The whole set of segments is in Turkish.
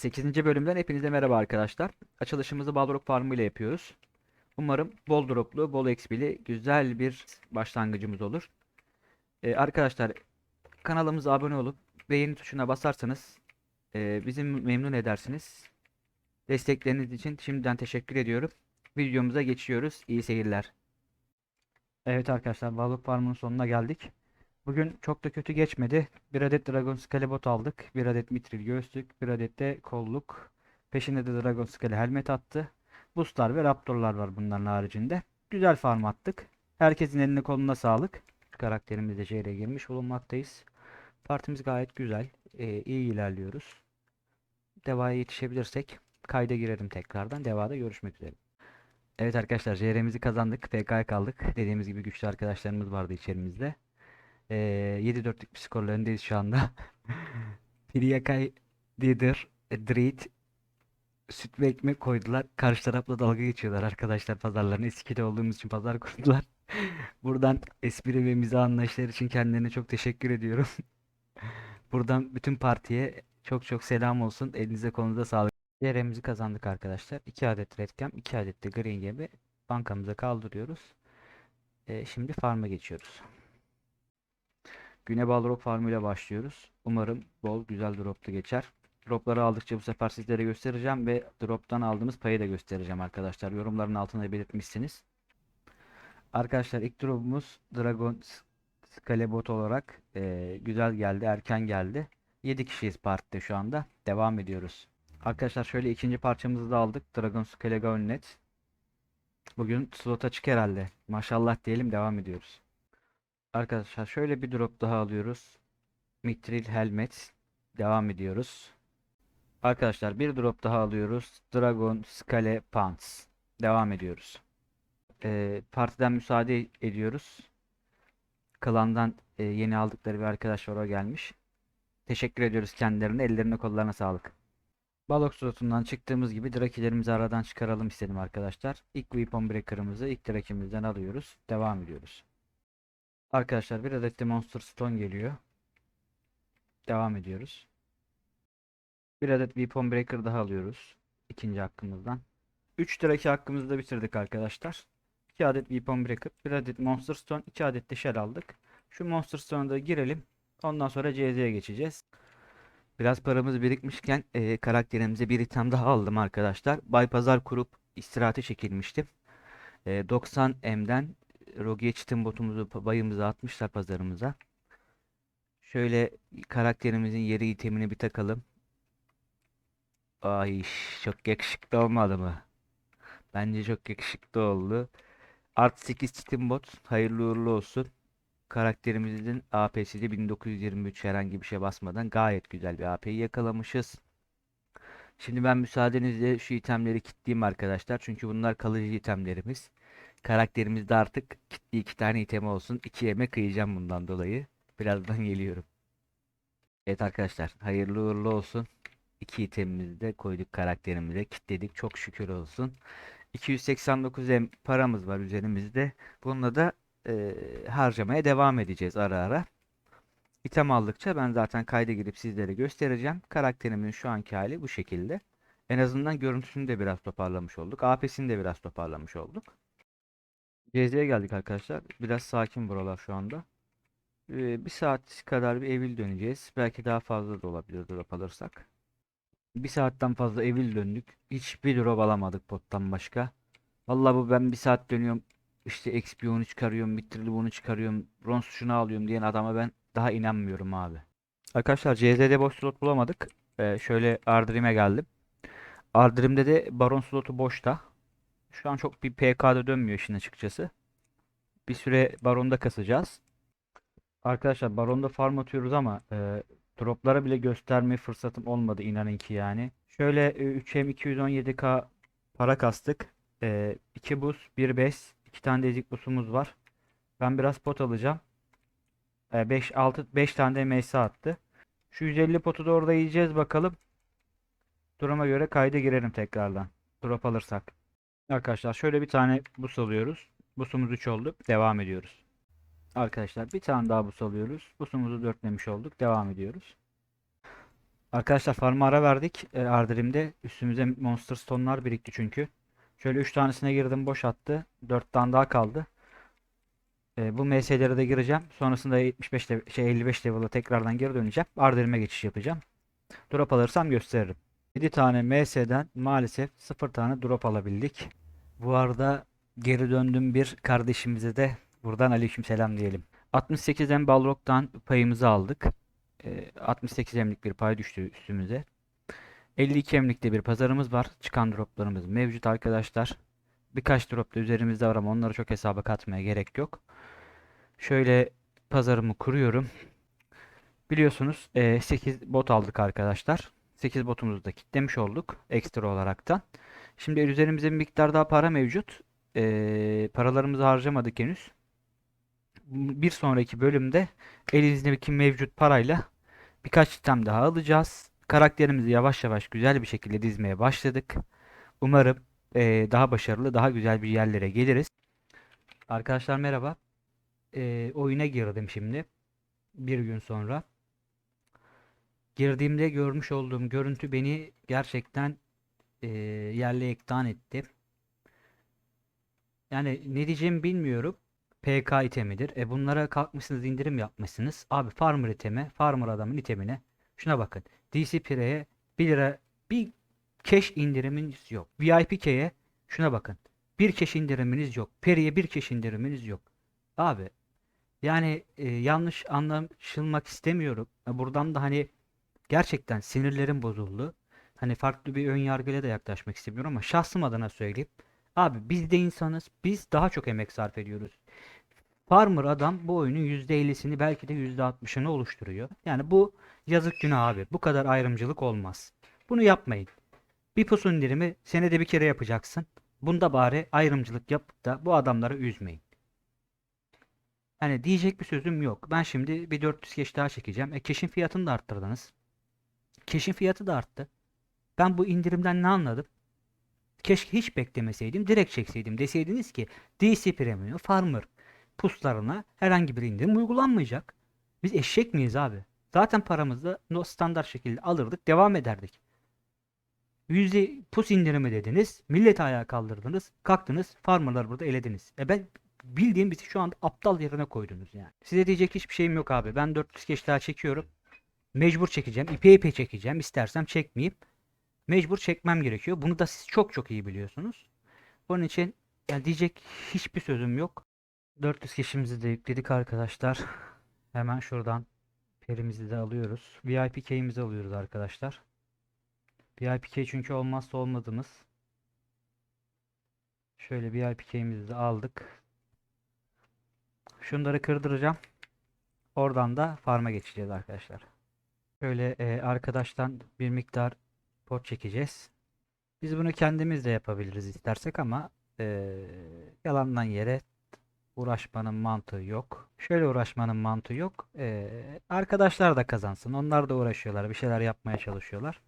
8. bölümden hepinize merhaba arkadaşlar. Açılışımızı Balrog Farmı ile yapıyoruz. Umarım bol droplu, bol XP'li güzel bir başlangıcımız olur. Ee, arkadaşlar kanalımıza abone olup beğeni tuşuna basarsanız e, bizi memnun edersiniz. Destekleriniz için şimdiden teşekkür ediyorum. Videomuza geçiyoruz. İyi seyirler. Evet arkadaşlar Balrog Farm'ın sonuna geldik. Bugün çok da kötü geçmedi. Bir adet Dragon Scale bot aldık. Bir adet Mithril göğüslük. Bir adet de kolluk. Peşine de Dragon Scale helmet attı. Boostlar ve Raptorlar var bunların haricinde. Güzel farm attık. Herkesin eline koluna sağlık. Karakterimiz de şehre girmiş bulunmaktayız. Partimiz gayet güzel. Ee, iyi ilerliyoruz. Deva'ya yetişebilirsek kayda girerim tekrardan. Deva'da görüşmek üzere. Evet arkadaşlar JR'mizi kazandık. PK'ya kaldık. Dediğimiz gibi güçlü arkadaşlarımız vardı içerimizde. Ee, 7-4'lük bir skorla öndeyiz şu anda. Priyakay, Didir, Dreed, süt ve ekmek koydular. Karşı tarafla dalga geçiyorlar arkadaşlar pazarlarına. Eskide olduğumuz için pazar kurdular. Buradan espri ve mizah anlayışları için kendilerine çok teşekkür ediyorum. Buradan bütün partiye çok çok selam olsun. Elinize kolunuza sağlık. Yerimizi kazandık arkadaşlar. 2 adet Red Cam, 2 adet de Green Gem'i bankamıza kaldırıyoruz. Ee, şimdi farm'a geçiyoruz. Güne Balrog Farm ile başlıyoruz. Umarım bol güzel droplu geçer. Dropları aldıkça bu sefer sizlere göstereceğim ve droptan aldığımız payı da göstereceğim arkadaşlar. Yorumların altına belirtmişsiniz. Arkadaşlar ilk dropumuz Dragon Scalebot olarak e, güzel geldi, erken geldi. 7 kişiyiz partide şu anda. Devam ediyoruz. Arkadaşlar şöyle ikinci parçamızı da aldık. Dragon Scale Gauntlet. Bugün slot açık herhalde. Maşallah diyelim devam ediyoruz. Arkadaşlar şöyle bir drop daha alıyoruz. Mithril Helmet. Devam ediyoruz. Arkadaşlar bir drop daha alıyoruz. Dragon Scale Pants. Devam ediyoruz. Ee, partiden müsaade ediyoruz. Klandan e, yeni aldıkları bir arkadaş var o gelmiş. Teşekkür ediyoruz kendilerine. Ellerine kollarına sağlık. Balok slotundan çıktığımız gibi drakilerimizi aradan çıkaralım istedim arkadaşlar. İlk Weapon Breaker'ımızı ilk drakimizden alıyoruz. Devam ediyoruz. Arkadaşlar bir adet de Monster Stone geliyor. Devam ediyoruz. Bir adet Weapon Breaker daha alıyoruz. ikinci hakkımızdan. 3 draki hakkımızı da bitirdik arkadaşlar. 2 adet Weapon Breaker, 1 adet Monster Stone, 2 adet de Shell aldık. Şu Monster Stone'a da girelim. Ondan sonra CZ'ye geçeceğiz. Biraz paramız birikmişken e, karakterimize bir item daha aldım arkadaşlar. Baypazar kurup istirahate çekilmiştim. E, 90 Rogue'ye çitin botumuzu bayımıza atmışlar pazarımıza. Şöyle karakterimizin yeri itemini bir takalım. Ay çok yakışıklı olmadı mı? Bence çok yakışıklı oldu. Art 8 çitin bot hayırlı uğurlu olsun. Karakterimizin AP'si de 1923 herhangi bir şey basmadan gayet güzel bir AP'yi yakalamışız. Şimdi ben müsaadenizle şu itemleri kilitleyeyim arkadaşlar. Çünkü bunlar kalıcı itemlerimiz. Karakterimizde artık kitli iki tane item olsun. İki yeme kıyacağım bundan dolayı. Birazdan geliyorum. Evet arkadaşlar hayırlı uğurlu olsun. İki itemimizi de koyduk karakterimize. Kitledik çok şükür olsun. 289 M paramız var üzerimizde. Bununla da e, harcamaya devam edeceğiz ara ara. İtem aldıkça ben zaten kayda girip sizlere göstereceğim. Karakterimin şu anki hali bu şekilde. En azından görüntüsünü de biraz toparlamış olduk. AP'sini de biraz toparlamış olduk. CZ'ye geldik arkadaşlar. Biraz sakin buralar şu anda. Ee, bir saat kadar bir evil döneceğiz. Belki daha fazla da olabilir drop alırsak. Bir saatten fazla evil döndük. Hiçbir drop alamadık bottan başka. Vallahi bu ben bir saat dönüyorum. İşte XP onu çıkarıyorum. Mithril bunu çıkarıyorum. Bronz şunu alıyorum diyen adama ben daha inanmıyorum abi. Arkadaşlar CZ'de boş slot bulamadık. Ee, şöyle Ardrim'e geldim. Ardrim'de de Baron slotu boşta. Şu an çok bir PK'da dönmüyor işin açıkçası. Bir süre Baron'da kasacağız. Arkadaşlar Baron'da farm atıyoruz ama e, droplara bile gösterme fırsatım olmadı inanın ki yani. Şöyle e, 3M 217k para kastık. E, 2 buz, 1 base, 2 tane de busumuz var. Ben biraz pot alacağım. 5 6 5 tane de MS attı. Şu 150 potu da orada yiyeceğiz bakalım. Duruma göre kayda girerim tekrardan. Drop alırsak. Arkadaşlar şöyle bir tane bus alıyoruz. Busumuz 3 oldu. Devam ediyoruz. Arkadaşlar bir tane daha bus alıyoruz. Busumuzu dörtlemiş olduk. Devam ediyoruz. Arkadaşlar farm'a ara verdik. E, Ardrim'de üstümüze Monster Stone'lar birikti çünkü. Şöyle 3 tanesine girdim boş attı. 4 tane daha kaldı. E, bu MS'lere de gireceğim. Sonrasında 75 level, şey 55 level'a tekrardan geri döneceğim. Ardrim'e geçiş yapacağım. Drop alırsam gösteririm. 7 tane MS'den maalesef 0 tane drop alabildik. Bu arada geri döndüm bir kardeşimize de buradan aleykümselam diyelim. 68'den Balrog'dan payımızı aldık. E, 68 emlik bir pay düştü üstümüze. 52 emlikte bir pazarımız var. Çıkan droplarımız mevcut arkadaşlar. Birkaç drop da üzerimizde var ama onları çok hesaba katmaya gerek yok. Şöyle pazarımı kuruyorum. Biliyorsunuz e, 8 bot aldık arkadaşlar. 8 botumuzu da kitlemiş olduk ekstra olaraktan. Şimdi üzerimizde bir miktar daha para mevcut. E, paralarımızı harcamadık henüz. Bir sonraki bölümde elimizdeki mevcut parayla birkaç item daha alacağız. Karakterimizi yavaş yavaş güzel bir şekilde dizmeye başladık. Umarım e, daha başarılı, daha güzel bir yerlere geliriz. Arkadaşlar merhaba. E, oyuna girdim şimdi. Bir gün sonra. Girdiğimde görmüş olduğum görüntü beni gerçekten e, yerle yektan etti. Yani ne diyeceğimi bilmiyorum. PK itemidir. E bunlara kalkmışsınız indirim yapmışsınız. Abi farmer iteme, farmer adamın itemine. Şuna bakın. DC Pire'ye 1 lira bir cash indiriminiz yok. VIP K'ye şuna bakın. Bir cash indiriminiz yok. Peri'ye bir cash indiriminiz yok. Abi yani e, yanlış anlaşılmak istemiyorum. E, Buradan da hani gerçekten sinirlerim bozuldu. Hani farklı bir ön yargıyla da yaklaşmak istemiyorum ama şahsım adına söyleyeyim. Abi biz de insanız. Biz daha çok emek sarf ediyoruz. Farmer adam bu oyunun %50'sini belki de %60'ını oluşturuyor. Yani bu yazık günah abi. Bu kadar ayrımcılık olmaz. Bunu yapmayın. Bir pusu indirimi senede bir kere yapacaksın. Bunda bari ayrımcılık yapıp da bu adamları üzmeyin. Hani diyecek bir sözüm yok. Ben şimdi bir 400 keş daha çekeceğim. E keşin fiyatını da arttırdınız. Keşin fiyatı da arttı. Ben bu indirimden ne anladım? Keşke hiç beklemeseydim. Direkt çekseydim. Deseydiniz ki DC Premium Farmer puslarına herhangi bir indirim uygulanmayacak. Biz eşek miyiz abi? Zaten paramızı no standart şekilde alırdık, devam ederdik. Yüzde pus indirimi dediniz, milleti ayağa kaldırdınız, kalktınız, farmerları burada elediniz. E ben bildiğim bizi şu anda aptal yerine koydunuz yani. Size diyecek hiçbir şeyim yok abi. Ben 400 geç daha çekiyorum. Mecbur çekeceğim. İpe ipe çekeceğim. İstersem çekmeyeyim. Mecbur çekmem gerekiyor. Bunu da siz çok çok iyi biliyorsunuz. Onun için yani diyecek hiçbir sözüm yok. 400 kişimizi de yükledik arkadaşlar. Hemen şuradan perimizi de alıyoruz. VIP key'imizi alıyoruz arkadaşlar. VIP key çünkü olmazsa olmadığımız. Şöyle VIP key'imizi de aldık. Şunları kırdıracağım. Oradan da farm'a geçeceğiz arkadaşlar. Şöyle e, arkadaştan bir miktar pot çekeceğiz. Biz bunu kendimiz de yapabiliriz istersek ama e, yalandan yere uğraşmanın mantığı yok. Şöyle uğraşmanın mantığı yok. Ee, arkadaşlar da kazansın. Onlar da uğraşıyorlar. Bir şeyler yapmaya çalışıyorlar.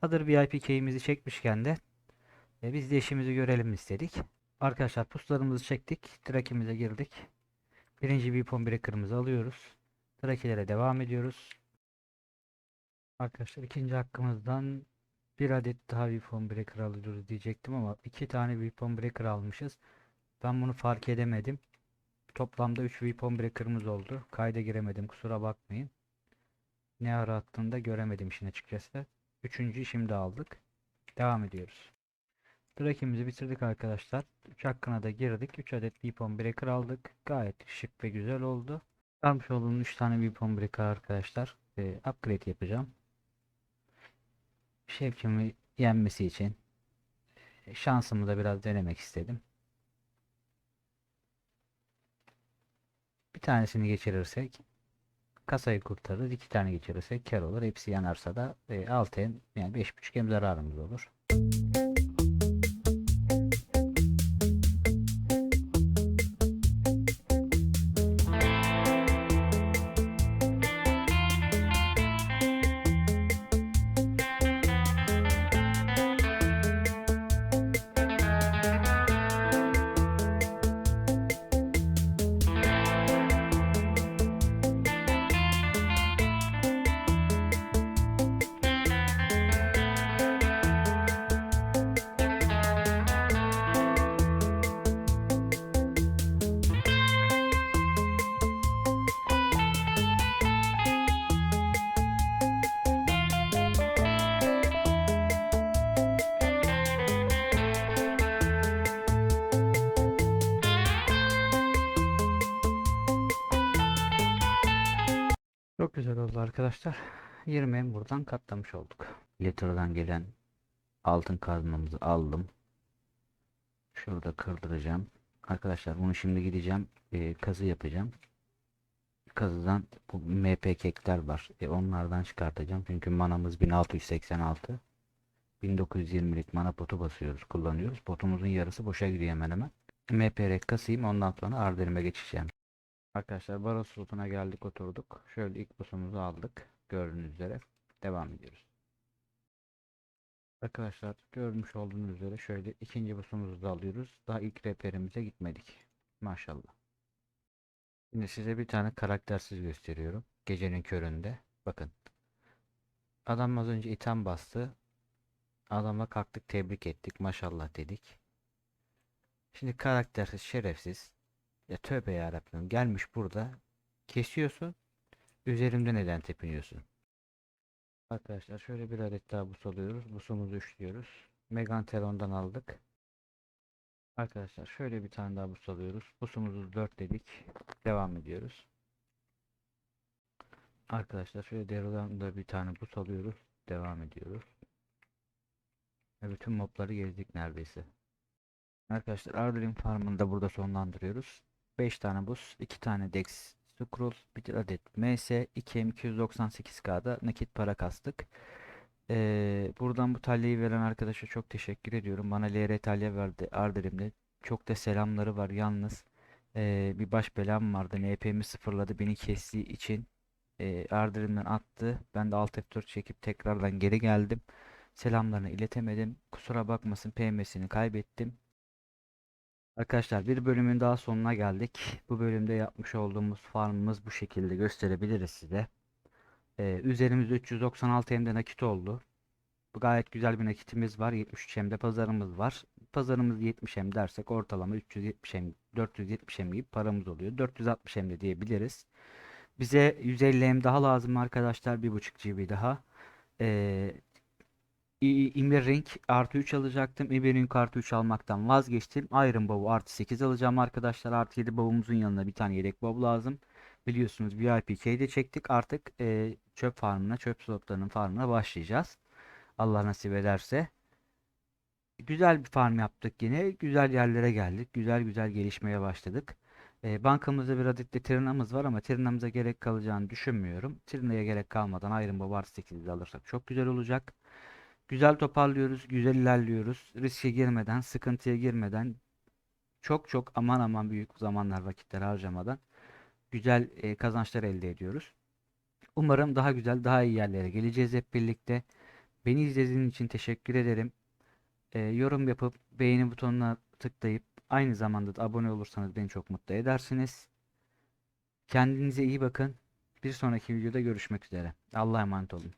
Hazır VIP key'imizi çekmişken de e, biz de işimizi görelim istedik. Arkadaşlar puslarımızı çektik. Track'imize girdik. Birinci Weapon Breaker'ımızı alıyoruz. Track'lere devam ediyoruz. Arkadaşlar ikinci hakkımızdan bir adet daha Weapon Breaker alıyoruz diyecektim ama iki tane Weapon Breaker almışız. Ben bunu fark edemedim. Toplamda 3 weapon breaker'ımız oldu. Kayda giremedim kusura bakmayın. Ne ara attığını da göremedim işin açıkçası. Üçüncüyü şimdi aldık. Devam ediyoruz. Track'imizi bitirdik arkadaşlar. 3 hakkına da girdik. 3 adet weapon breaker aldık. Gayet şık ve güzel oldu. Almış olduğum 3 tane weapon breaker arkadaşlar. Ee, upgrade yapacağım. Şevkimi yenmesi için şansımı da biraz denemek istedim. Bir tanesini geçirirsek kasayı kurtarırız. iki tane geçirirsek kar olur. Hepsi yanarsa da e, 6 hem yani 5.5 hem zararımız olur. Çok güzel oldu arkadaşlar. 20'yi buradan katlamış olduk. Letter'dan gelen altın kazmamızı aldım. Şurada kırdıracağım. Arkadaşlar bunu şimdi gideceğim. e, kazı yapacağım. Kazıdan bu MP kekler var. E, onlardan çıkartacağım. Çünkü manamız 1686. 1920'lik mana potu basıyoruz, kullanıyoruz. Potumuzun yarısı boşa gidiyor hemen hemen. MP kasayım ondan sonra Ardenim'e geçeceğim. Arkadaşlar baro slotuna geldik oturduk. Şöyle ilk busumuzu aldık. Gördüğünüz üzere. Devam ediyoruz. Arkadaşlar görmüş olduğunuz üzere şöyle ikinci busumuzu da alıyoruz. Daha ilk rehberimize gitmedik. Maşallah. Şimdi size bir tane karaktersiz gösteriyorum. Gecenin köründe. Bakın. Adam az önce item bastı. Adamla kalktık tebrik ettik. Maşallah dedik. Şimdi karaktersiz şerefsiz. Ya tövbe yarabbim gelmiş burada. Kesiyorsun. Üzerimde neden tepiniyorsun? Arkadaşlar şöyle bir adet daha bus alıyoruz. Busumuzu üçlüyoruz. Meganteron'dan aldık. Arkadaşlar şöyle bir tane daha bus alıyoruz. Busumuzu 4 dedik. Devam ediyoruz. Arkadaşlar şöyle Dero'dan da bir tane bus alıyoruz. Devam ediyoruz. Ve bütün mobları gezdik neredeyse. Arkadaşlar Ardlin Farm'ını da burada sonlandırıyoruz. 5 tane bus, 2 tane Dex Scroll, bir adet MS, 2 M298K'da nakit para kastık. Ee, buradan bu talyayı veren arkadaşa çok teşekkür ediyorum. Bana LR talya verdi Ardelim'de. Çok da selamları var yalnız. ee, bir baş belam vardı. NP'mi sıfırladı beni kestiği için. E, Ardelim'den attı. Ben de Alt F4 çekip tekrardan geri geldim. Selamlarını iletemedim. Kusura bakmasın PM'sini kaybettim. Arkadaşlar bir bölümün daha sonuna geldik. Bu bölümde yapmış olduğumuz farmımız bu şekilde gösterebiliriz size. Ee, üzerimizde 396 hem de nakit oldu. Bu gayet güzel bir nakitimiz var. 73 hem de pazarımız var. Pazarımız 70 hem dersek ortalama 370 hem 470 hem gibi paramız oluyor. 460 hem de diyebiliriz. Bize 150 hem daha lazım arkadaşlar. 1.5 GB daha. Ee, İ- İmir Ring artı 3 alacaktım. İmir Ring artı 3 almaktan vazgeçtim. Iron Bow artı 8 alacağım arkadaşlar. Artı 7 bow'umuzun yanına bir tane yedek bow lazım. Biliyorsunuz VIP de çektik. Artık e, çöp farmına, çöp slotlarının farmına başlayacağız. Allah nasip ederse. Güzel bir farm yaptık yine. Güzel yerlere geldik. Güzel güzel gelişmeye başladık. E, bankamızda bir adet de Trina'mız var ama Trina'mıza gerek kalacağını düşünmüyorum. Trina'ya gerek kalmadan Iron Bow artı 8'i alırsak çok güzel olacak. Güzel toparlıyoruz, güzel ilerliyoruz. Riske girmeden, sıkıntıya girmeden, çok çok aman aman büyük zamanlar, vakitler harcamadan güzel e, kazançlar elde ediyoruz. Umarım daha güzel, daha iyi yerlere geleceğiz hep birlikte. Beni izlediğiniz için teşekkür ederim. E, yorum yapıp beğeni butonuna tıklayıp aynı zamanda da abone olursanız beni çok mutlu edersiniz. Kendinize iyi bakın. Bir sonraki videoda görüşmek üzere. Allah'a emanet olun.